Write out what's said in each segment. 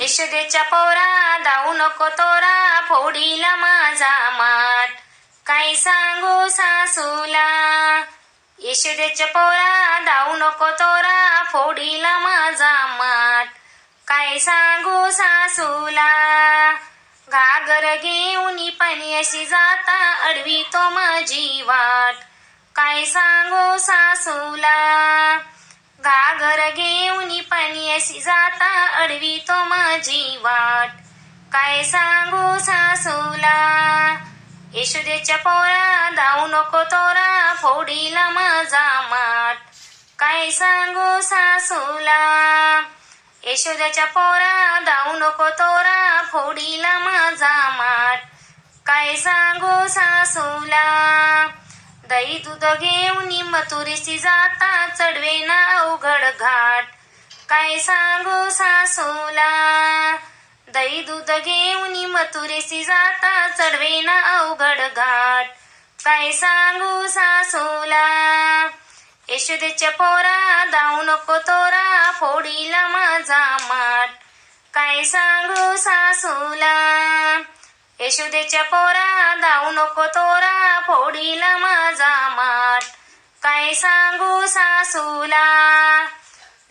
यशोदेच्या पोरा दाऊ नको तोरा फोडीला माझा मात काय सांगू सासूला? यशोदेच्या पोरा दाऊ नको तोरा फोडीला माझा मात काय सांगू सासूला? घागर घेऊन पाणी अशी जाता अडवी तो माझी वाट. काय सांगू सासूला? घागर घेऊन पाणी जाता अडवी तो माझी वाट. काय सांगू सासूला? यशोदेच्या पोरा दाऊ नको तोरा फोडीला माझा माट. काय सांगू सासूला? येशोद्याच्या पोरा दाऊ नको तोरा फोडीला माझा माट. काय सांगू सासूला? दही दूध घेऊन मथुरीसी जाता चढवे ना अवघड घाट. काय सांगू सासूला? दही दूध घेऊन मथुरेसी जाता चढवे ना अवघड घाट. काय सांगू सासूला? यशोदेच्या पोरा दाऊ नको तोरा फोडीला माझा माठ. काय सांगू सासूला? यशोदेच्या पोरा दाऊ नको तोरा फोडीला माझा माठ. काय सांगू सासूला?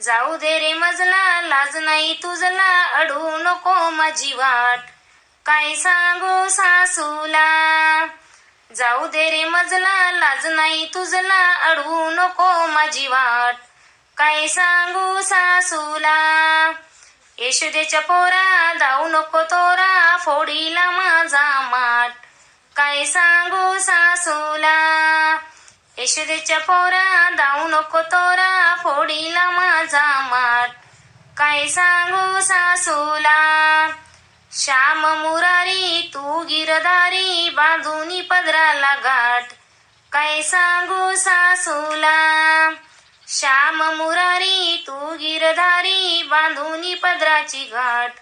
जाऊ दे रे मजला लाज नाही तुझला अडू नको माझी वाट. काय सांगू सासूला? जाऊ दे रे मजला लाज नाही तुझला अडवू नको माझी वाट. काय सांगू सासूला? येशुदेच्या पोरा जाऊ नको तोरा फोडीला माझा माट काय सांगू सासूला? यशोदेच्या पोरा दाऊ नको तोरा फोडीला माझा माठ काय सांगू सासूला? श्याम मुरारी तू गिरधारी बाजूनी पदराला गाठ. काय सांगू सासूला? श्याम मुरारी तू गिरधारी बांधूनी पदराची गाठ.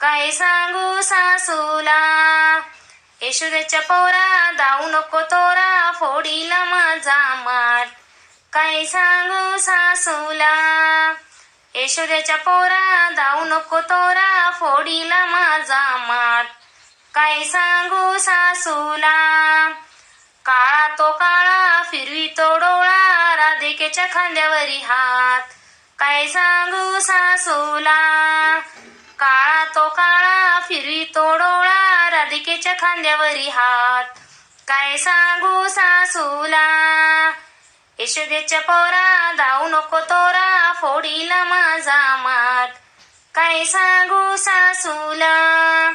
काय सांगू सासूला? यशोदेच्या पोरा दाऊ नको तोरा फोडीला माझा माठ काय सांगू सासूला? यशोदेच्या पोरा दाऊ नको तोरा फोडीला माझा माठ काय सांगू सासूला? काळा तो काळा फिरवी तो डोळा राधिकेच्या खांद्यावरी हात. काय सांगू सासूला? काळा तो काळा फिरी तो डोळा राधिकेच्या खांद्यावरी हात. काय सांगू सासूला? यशोदेच्या पोरा दाऊ नको तोरा फोडीला माझा मात. काय सांगू सासूला?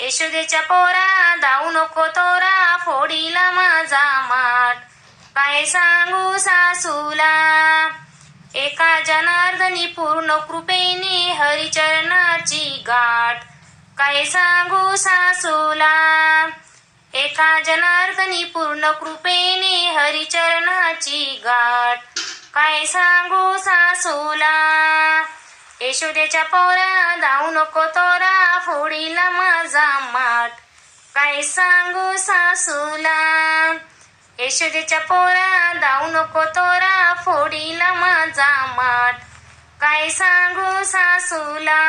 यशोदेच्या पोरा दाऊ नको तोरा फोडीला माझा मात. काय सांगू सासूला? साधनी पूर्ण कृपेने हरिचरणाची गाठ. काय सांगू सासूला? एका जनार्दनी पूर्ण कृपेने हरिचरणाची गाठ. काय सांगू सासूला? यशोदेच्या पोरा धावू नको तोरा फोडीला माझा माठ. काय सांगू सासूला? यशोदेच्या पोरा धावू नको तोरा फोडीला माझा माठ. काय सांगू सासूला?